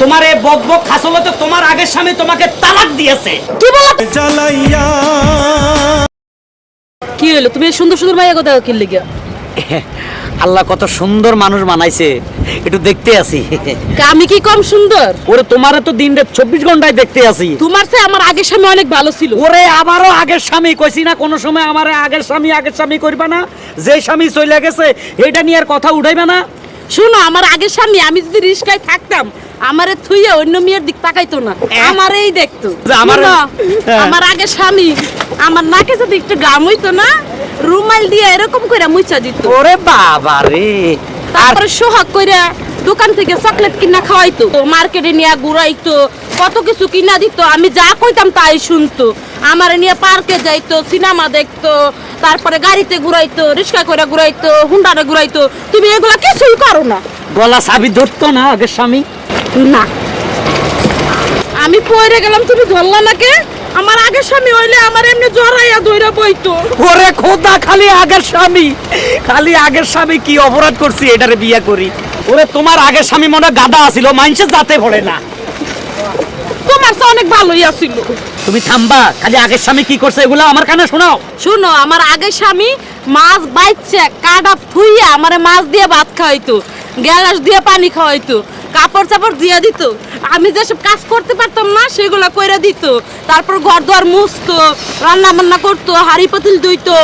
তোমার এই বক বক খাসলে তো তোমার আগের স্বামী তোমাকে তালাক দিয়েছে। কি বলো? জ্বালাইয়া কি হলো তুমি সুন্দর সুন্দর মাইয়া কথা কি লিগা? আল্লাহ কত সুন্দর মানুষ বানাইছে একটু দেখতে আসি। আমি কি কম সুন্দর? ওরে তোমার তো দিন রাত চব্বিশ ঘন্টায় দেখতে আসি। তোমার চেয়ে আমার আগের স্বামী অনেক ভালো ছিল। ওরে আবারও আগের স্বামী কইছি না কোনো সময় আমার আগের স্বামী আগের স্বামী করবে না। যে স্বামী চলে গেছে এটা নিয়ে আর কথা উঠাইবে না। শোনো আমার আগের স্বামী আমি যদি রিস্কায় থাকতাম আমারে থুইয়া অন্য মেয়ের দিক তাকাইতো না। আমারই দেখতো। আমার- হ্যাঁ। আমার আগের স্বামী আমার নাকে যদি একটু গাম হইতো না রুমাল দিয়ে এরকম করে মুচা দিত। ওরে বাবা রে। তারপরে সোহাগ কইরা দোকান থেকে চকলেট কিনা খাওয়াইতো মার্কেটে নিয়ে ঘুরাইতো কত কিছু কিনা দিত আমি যা কইতাম তাই শুনতো। আমার নিয়ে পার্কে যাইতো সিনেমা দেখতো তারপরে গাড়িতে ঘুরাইতো রিক্সা করে ঘুরাইতো হুন্ডারে ঘুরাইতো। তুমি এগুলা কিছুই করো না। গলা চাবি ধরতো না আগের স্বামী। না। আমি পড়ে গেলাম তুমি ধরলা নাকে? আমার আগের স্বামী হইলে আমার এমনি জড়াইয়া দইরা বইতো। ওরে খোদা খালি আগের স্বামী। খালি আগের স্বামী কি অপরাধ করছি এটারে বিয়ে করি? ওরে তোমার আগের স্বামী মনে গাদা আছিল মাইনসে যাতে পড়ে না। তোমার তো অনেক ভালোই আছিল। তুমি থামবা খালি আগের স্বামী কি করছে এগুলো আমার কানে শোনাও। শুনো আমার আগের স্বামী মাছ বাইচ্ছে কাটা থুইয়া আমারে মাছ দিয়ে ভাত খাওয়াইতো গ্যালাস দিয়ে পানি খাওয়াইতো। কাপড় চাপড় দিয়ে দিত। আমি যেসব কাজ করতে পারতাম না, সেগুলো কইরা দিত। তারপর ঘর দুয়ার মুছতো রান্না বান্না করতো হাড়ি পাতিল ধুইতো,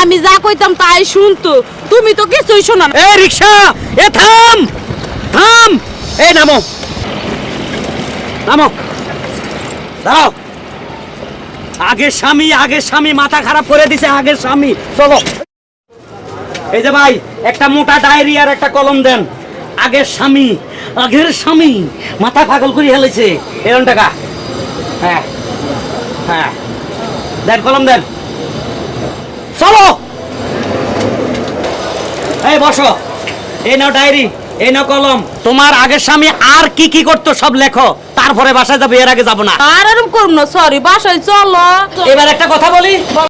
আমি যা কইতাম তাই শুনতো। তুমি তো কিছুই শোনা না। এ রিক্সা, এ থাম থাম। এই নামো। নামো। দাঁড়াও। আগের স্বামী আগের স্বামী, মাথা খারাপ করে দিছে আগের স্বামী। চলো। এই যে ভাই, একটা মোটা ডায়েরি আর একটা কলম দেন। আগের স্বামী আগের স্বামী মাথা পাগল করে হেলেছে এরকম টাকা। হ্যাঁ হ্যাঁ। দেন কলম দেন। চলো। এই বসো। এই নাও ডায়েরি এই নাও কলম। তোমার আগের স্বামী আর কি কি করতো সব লেখো। তারপরে বাসায় যাবে এর আগে যাব না। আর এরকম করুন না সরি বাসায় চলো। এবার একটা কথা বলি।